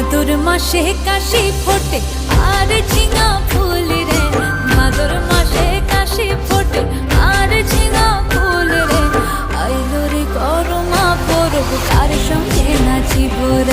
মাদুর মাসে কাশি ফোটে। আর ঝিঙা ফুল রে, মাদুর মাসে কাশি ফোটে। আর ঝিঙা ফুল রে, আইলো রে গরমা পরব, কার সঙ্গে নাচিব রে?